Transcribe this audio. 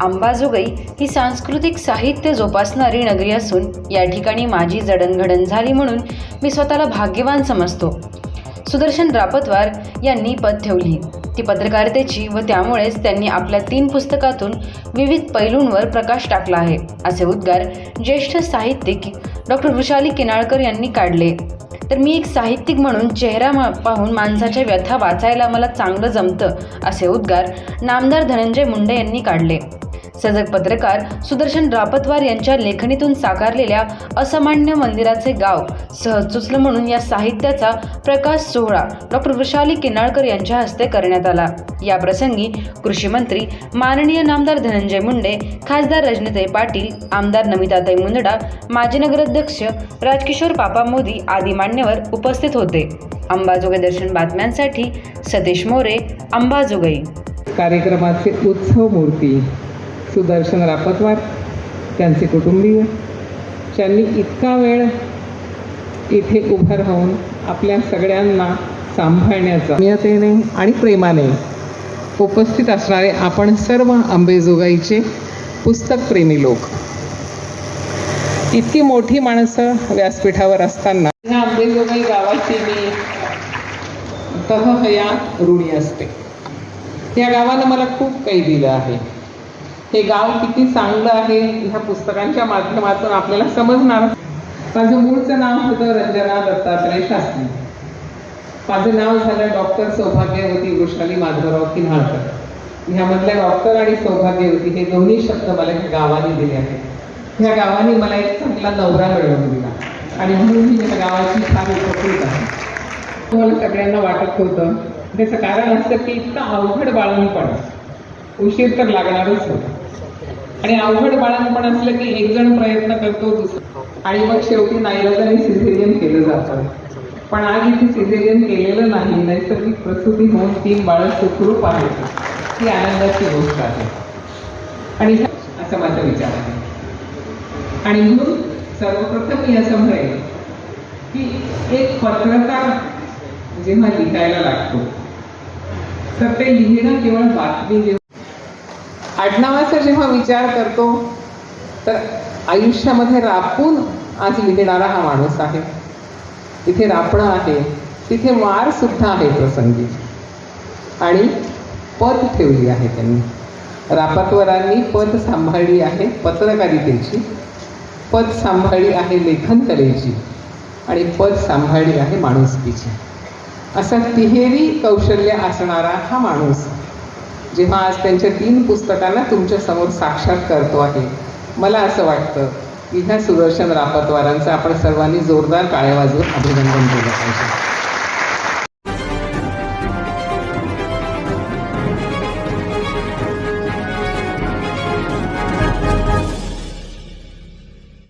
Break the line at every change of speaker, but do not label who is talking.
अंबाजोगाई ही सांस्कृतिक साहित्य जोपासणारी नगरी असून या ठिकाणी माझी जडणघडण झाली म्हणून मी स्वतःला भाग्यवान समजतो. सुदर्शन रापतवार यांनी पद ठेवली. ती पत्रकारितेची व त्यामुळेच त्यांनी आपल्या तीन पुस्तकातून विविध पैलूंवर प्रकाश टाकला आहे असे उद्गार ज्येष्ठ साहित्यिक डॉक्टर वृषाली किनाळकर यांनी काढले. तर मी एक साहित्यिक म्हणून चेहरा पाहून माणसाच्या व्यथा वाचायला मला चांगलं जमतं असे उद्गार नामदार धनंजय मुंडे यांनी काढले. सजग पत्रकार सुदर्शन रापतवार यांच्या लेखणीतून साकारलेल्या असामान्य मंदिराचे गाव सहज सुचलं म्हणून या साहित्याचा प्रकाश सोहळा डॉक्टर वृषाली किनाळकर यांच्या हस्ते करण्यात आला. या प्रसंगी कृषी मंत्री माननीय नामदार धनंजय मुंडे खासदार रजनीताई पाटील आमदार नमिताताई मुंदडा माजी नगराध्यक्ष राजकिशोर पापा मोदी आदी मान्यवर उपस्थित होते. अंबाजोगाई दर्शन बातम्यांसाठी सतीश मोरे अंबाजोगाई
कार्यक्रमाचे उत्सव मूर्ती. सुदर्शन रापतवार त्यांचे कुटुंबीय. ज्यांनी इतका वेळ इथे उभं राहून आपल्या सगळ्यांना सांभाळण्याचा नियतेने आणि प्रेमाने उपस्थित असणारे आपण सर्व आंबेजोगाईचे पुस्तकप्रेमी लोक. इतकी मोठी माणसं व्यासपीठावर असताना ह्या आंबेजोगाई गावाची मी तहया ऋणी असते. या गावानं मला खूप काही दिलं आहे. हे गाव किती चांगलं आहे ह्या पुस्तकांच्या माध्यमातून आपल्याला समजणार. माझं मूळचं नाव होतं रंजना दत्तात्रय शास्त्री. माझं नाव झालं डॉक्टर सौभाग्यवती वृषाली माधवराव किन्हाळकर. ह्यामधल्या डॉक्टर आणि सौभाग्यवती हे दोन्ही शब्द मला ह्या गावाने दिले आहेत. ह्या गावाने मला एक चांगला नवरा मिळवून दिला. आणि म्हणून मी ह्या गावाची फार उपकृत आहे. तुम्हाला सगळ्यांना वाटत होतं. त्याचं कारण असतं की इतकं अवघड बाळणपण उशीर तर लागणारच होता. आणि अवघड बाळांपण असलं की एक जण प्रयत्न करतो दुसरा. आणि मग शेवटी नाईलाजाने सिझेरियन केलं जातं. पण आज इथे सिझेरियन केलेलं नाही. नैसर्गिक प्रसूती होऊन तीन बाळ सुखरूप आहेत. ही आनंदाची गोष्ट आहे. आणि असा माझा विचार आहे. आणि म्हणून सर्वप्रथम मी असं म्हणेन की एक पत्रकार जेव्हा लिहायला लागतो तर ते लिहिणं केवळ बातमी जेव्हा आडनावाचा जेव्हा विचार करतो तर आयुष्यामध्ये रापून आज लिहिणारा हा माणूस आहे. तिथे रापणं आहे तिथे वार सुद्धा आहे प्रसंगी. आणि पद ठेवली आहे त्यांनी. रापतवरांनी पद सांभाळली आहे पत्रकारितेची. पद सांभाळली आहे लेखनकलेची. आणि पद सांभाळली आहे माणुसकीची. असा तिहेरी कौशल्य असणारा हा माणूस जेव्हा आज त्यांच्या तीन पुस्तकांना तुमच्यासमोर साक्षात करतो आहे मला असं वाटतं की ह्या सुदर्शन रापतवारांचं आपण सर्वांनी जोरदार काळ्या वाजवून अभिनंदन केलं पाहिजे.